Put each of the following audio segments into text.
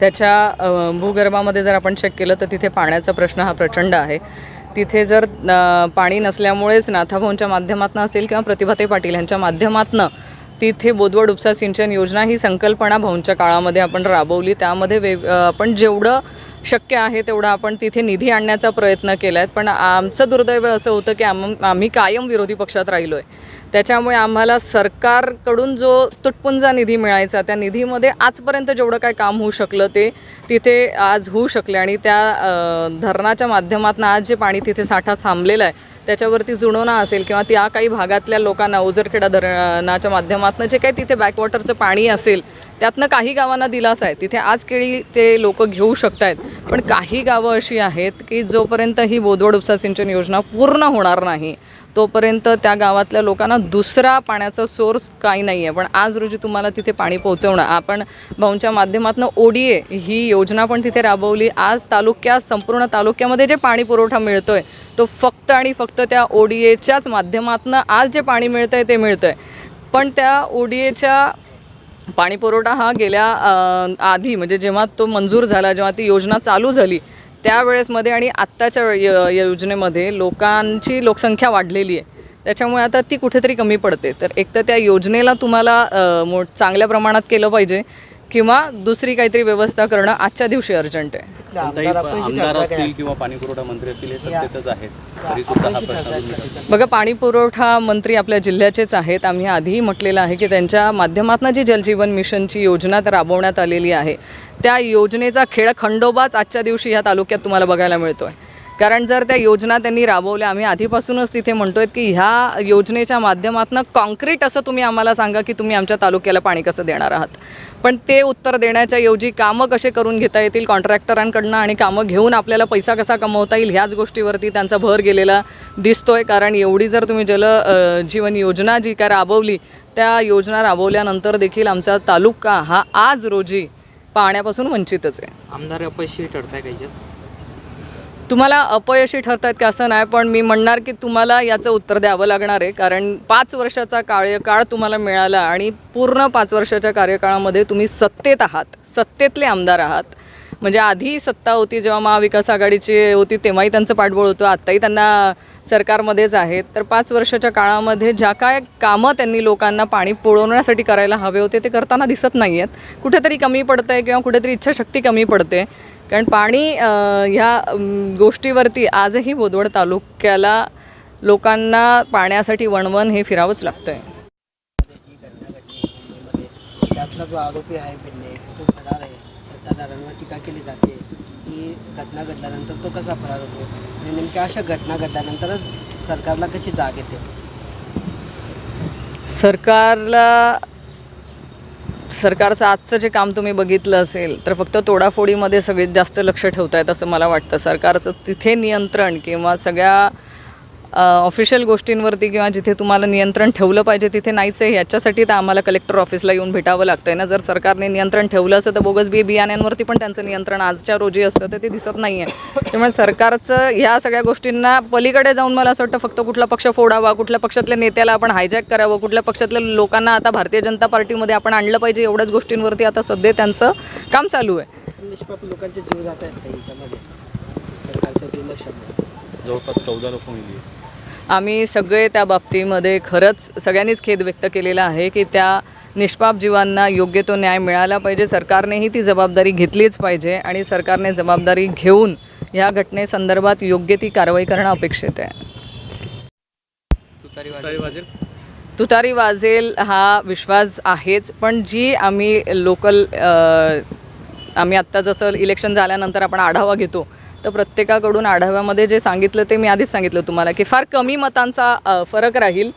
त्याच्या भूगर्भामध्ये जर आपण चेक केलं तर तिथे पाण्याचा प्रश्न हा प्रचंड आहे. तिथे जर पाणी नसल्यामुळेच नाथाभाऊंच्या माध्यमातून असतील किंवा प्रतिभाताई पाटील यांच्या माध्यमातून तिथे बोदवड उपसा सिंचन योजना ही संकल्पना भाऊंच्या काळामध्ये आपण राबवली. त्यामध्ये वेग आपण जेवढं शक्य आहे तेवढं आपण तिथे निधी आणण्याचा प्रयत्न केला आहे पण आमचं दुर्दैव असं होतं की आम आम्ही कायम विरोधी पक्षात राहिलो आहे त्याच्यामुळे आम्हाला सरकारकडून जो तुटपुंजा निधी मिळायचा त्या निधीमध्ये आजपर्यंत जेवढं काय काम होऊ शकलं ते तिथे आज होऊ शकले आणि त्या धरणाच्या माध्यमातून आज जे पाणी तिथे साठा थांबलेला आहे त्याच्यावरती जुणवणा असेल किंवा त्या काही भागातल्या लोकांना ओझरखेडा धरणाच्या माध्यमातून जे काही तिथे बॅकवॉटरचं पाणी असेल त्यातनं काही गावांना दिलासा आहे. तिथे आज केळी ते लोक घेऊ शकत आहेत पण काही गावं अशी आहेत की जोपर्यंत ही बोदवड उपसा सिंचन योजना पूर्ण होणार नाही तोपर्यंत त्या गावातल्या लोकांना दुसरा पाण्याचा सोर्स काही नाही आहे पण आज रोजी तुम्हाला तिथे पाणी पोहोचवणं आपण भाऊंच्या माध्यमातून ओडीए ए ही योजना पण तिथे राबवली. आज तालुक्यात संपूर्ण तालुक्यामध्ये जे पाणी पुरवठा मिळतो आहे तो फक्त आणि फक्त त्या ओडीएच्याच माध्यमातून आज जे पाणी मिळतं आहे ते मिळतं आहे पण त्या ओडीएच्या पाणीपुरवठा हा गेल्या आधी म्हणजे जेव्हा तो मंजूर झाला जेव्हा ती योजना चालू झाली त्यावेळेसमध्ये आणि आत्ताच्या य- योजनेमध्ये लोकांची लोकसंख्या वाढलेली आहे. त्याच्यामुळे आता ती कुठेतरी कमी पडते. तर एक तर त्या योजनेला तुम्हाला मो चांगल्या प्रमाणात केलं पाहिजे किंवा दुसरी काहीतरी व्यवस्था करणं आजच्या दिवशी अर्जंट आहे. कोणताही आमदार असतील किंवा पाणी पुरवठा मंत्री असतील हे सत्तेतच आहेत. तरी सुद्धा हा प्रश्न अजून मिटत बघा पाणी पुरवठा मंत्री आपल्या जिल्ह्याचेच आहेत. आम्ही आधीही म्हटलेलं आहे की त्यांच्या माध्यमातून जी जलजीवन मिशनची योजना तर राबवण्यात आलेली आहे. त्या योजनेचा खेळ खंडोबाच आजच्या दिवशी ह्या तालुक्यात तुम्हाला बघायला मिळतो आहे कारण जर त्या योजना त्यांनी राबवल्या आम्ही आधीपासूनच तिथे म्हणतोय की ह्या योजनेच्या माध्यमातून कॉन्क्रीट असं तुम्ही आम्हाला सांगा की तुम्ही आमच्या तालुक्याला पाणी कसं देणार आहात. पण ते उत्तर देण्याच्या ऐवजी कामं कसे करून घेता येतील कॉन्ट्रॅक्टरांकडनं आणि कामं घेऊन आपल्याला पैसा कसा कमवता येईल ह्याच गोष्टीवरती त्यांचा भर गेलेला दिसतोय. कारण एवढी जर तुम्ही जल जीवन योजना जी काय राबवली त्या योजना राबवल्यानंतर देखील आमचा तालुका हा आज रोजी पाण्यापासून वंचितच आहे. आमदार अपयशी ठरताय काही तुम्हाला अपयशी ठरतात का असं नाही पण मी म्हणणार की तुम्हाला याचं उत्तर द्यावं लागणार आहे कारण पाच वर्षाचा कार्यकाळ तुम्हाला मिळाला आणि पूर्ण पाच वर्षाच्या कार्यकाळामध्ये तुम्ही सत्तेत आहात सत्तेतले आमदार आहात. म्हणजे आधी सत्ता होती जेव्हा महाविकास आघाडीची होती तेव्हाही त्यांचं पाठबळ होतं आत्ताही त्यांना सरकारमध्येच आहेत तर पाच वर्षाच्या काळामध्ये ज्या काय कामं त्यांनी लोकांना पाणी पुरवण्यासाठी करायला हवे होते ते करताना दिसत नाही आहेत कुठेतरी कमी पडतं आहे किंवा कुठेतरी इच्छाशक्ती कमी पडते. कारण पाणी ह्या गोष्टीवरती आजही बोदवड तालुक्याला लोकांना पाण्यासाठी वणवण हे फिरावंच लागतं आहे सत्ताधाऱ्यांवर टीका केली जाते की घटना घडल्यानंतर तो कसा फरार होतो? आणि नेमक्या अशा घटना घडल्यानंतरच सरकारला कशी जाग येते? सरकारला सरकारचं आजचं जे काम तुम्ही बघितलं असेल तर फक्त तोडाफोडीमध्ये सगळ्यात जास्त लक्ष ठेवतायत असं मला वाटतं. सरकारचं तिथे नियंत्रण किंवा सगळ्या ऑफिशियल गोष्टींवरती किंवा जिथे तुम्हाला नियंत्रण ठेवलं पाहिजे तिथे नाहीच आहे. ह्याच्यासाठी तर आम्हाला कलेक्टर ऑफिसला येऊन भेटावं लागतं आहे ना. जर सरकारने नियंत्रण ठेवलं असतं तर बोगस बी बियाण्यांवरती पण त्यांचं नियंत्रण आजच्या रोजी असतं तर ते दिसत नाही आहे त्यामुळे सरकारचं ह्या सगळ्या गोष्टींना पलीकडे जाऊन मला असं वाटतं फक्त कुठला पक्ष फोडावा कुठल्या पक्षातल्या नेत्याला आपण हायजॅक करावं कुठल्या पक्षातल्या लोकांना आता भारतीय जनता पार्टीमध्ये आपण आणलं पाहिजे एवढ्याच गोष्टींवरती आता सध्या त्यांचं काम चालू आहे. निष्पाप लोकांचे जीव जात आहेत जवळपास चौदा लोक मिळली आम्ही सगळे त्या बाबतीमध्ये खरंच सगळ्यांनीच खेद व्यक्त केलेला आहे की त्या निष्पाप जीवांना योग्य तो न्याय मिळाला पाहिजे. सरकारनेही ती जबाबदारी घेतलीच पाहिजे आणि सरकारने जबाबदारी घेऊन ह्या घटनेसंदर्भात योग्य ती कारवाई करणं अपेक्षित आहे. तुतारी वाजेल. हा विश्वास आहेच पण जी आम्ही लोकल आम्ही आत्ता जसं इलेक्शन झाल्यानंतर आपण आढावा घेतो तर प्रत्येकाकडून आढाव्यामध्ये जे सांगितलं ते मी आधीच सांगितलं तुम्हाला की फार कमी मतांचा फरक राहील.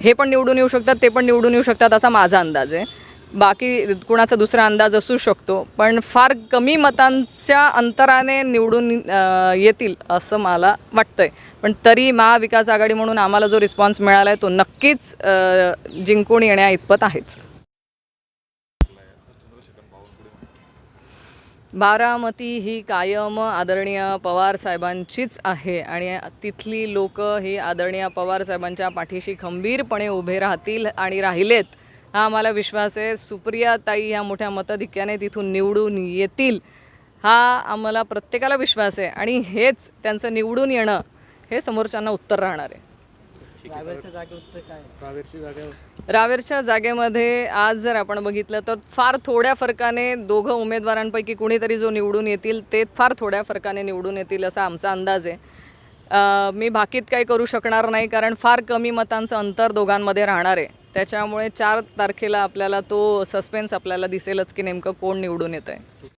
हे पण निवडून येऊ शकतात ते पण निवडून येऊ शकतात असा माझा अंदाज आहे. बाकी कुणाचा दुसरा अंदाज असू शकतो पण फार कमी मतांच्या अंतराने निवडून येतील असं मला वाटतं आहे पण तरी महाविकास आघाडी म्हणून आम्हाला जो रिस्पॉन्स मिळाला आहे तो नक्कीच जिंकून येण्या इतपत आहेच. बारामती ही कायम आदरणीय पवार साहेबांचीच आहे आणि तिथली लोक ही आदरणीय पवार साहेबांच्या पाठीशी खंबीरपणे उभे राहतील आणि राहिलेत हा आम्हाला विश्वास आहे. सुप्रिया ताई ह्या मोठ्या मताधिक्याने तिथून निवडून येतील हा आम्हाला प्रत्येकाला विश्वास आहे. आणि हेच त्यांचं निवडून येणं हे समोरच्यांना उत्तर राहणार आहे. रावेरच्या जागे उत्तर काय रावेरच्या जागेमध्ये आज जर आपण बघितलं तर फार थोड्या फरकाने दोघं उमेदवारांपैकी कुणीतरी जो निवडून येतील ते फार थोड्या फरकाने निवडून येतील असा आमचा अंदाज आहे. अं, मी बाकीत काही करू शकणार नाही कारण फार कमी मतांचं अंतर दोघांमध्ये राहणार आहे. त्याच्यामुळे चार तारखेला आपल्याला तो सस्पेन्स आपल्याला दिसेलच की नेमकं कोण निवडून येतं आहे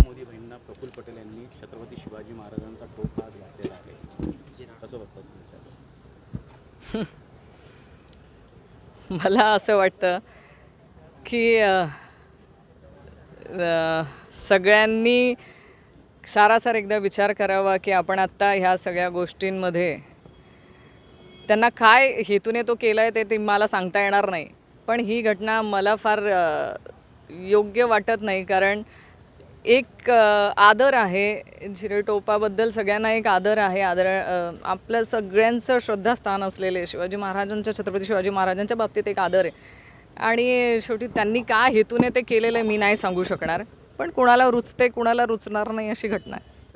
मोदी बहिणींना प्रफुल्ल पटेल यांनी छत्रपती शिवाजी महाराजांचा टोप हात घातलेला आहे कसं बघतात तुम्ही मला असं वाटतं की सगळ्यांनी सारासार एकदा विचार करावा की आपण आत्ता ह्या सगळ्या गोष्टींमध्ये त्यांना काय हेतूने तो केला आहे ते ते मला सांगता येणार नाही. पण ही घटना मला फार योग्य वाटत नाही कारण एक आदर आहे. शिरेटोपाबद्दल सगळ्यांना एक आदर आहे. आदर आपलं आपल्या सगळ्यांचं श्रद्धास्थान असलेले शिवाजी महाराजांच्या छत्रपती शिवाजी महाराजांच्या बाबतीत एक आदर आहे. आणि शेवटी त्यांनी काय हेतूने ते केलेलं आहे मी नाही सांगू शकणार. पण कुणाला रुचते कुणाला रुचणार नाही अशी घटना आहे.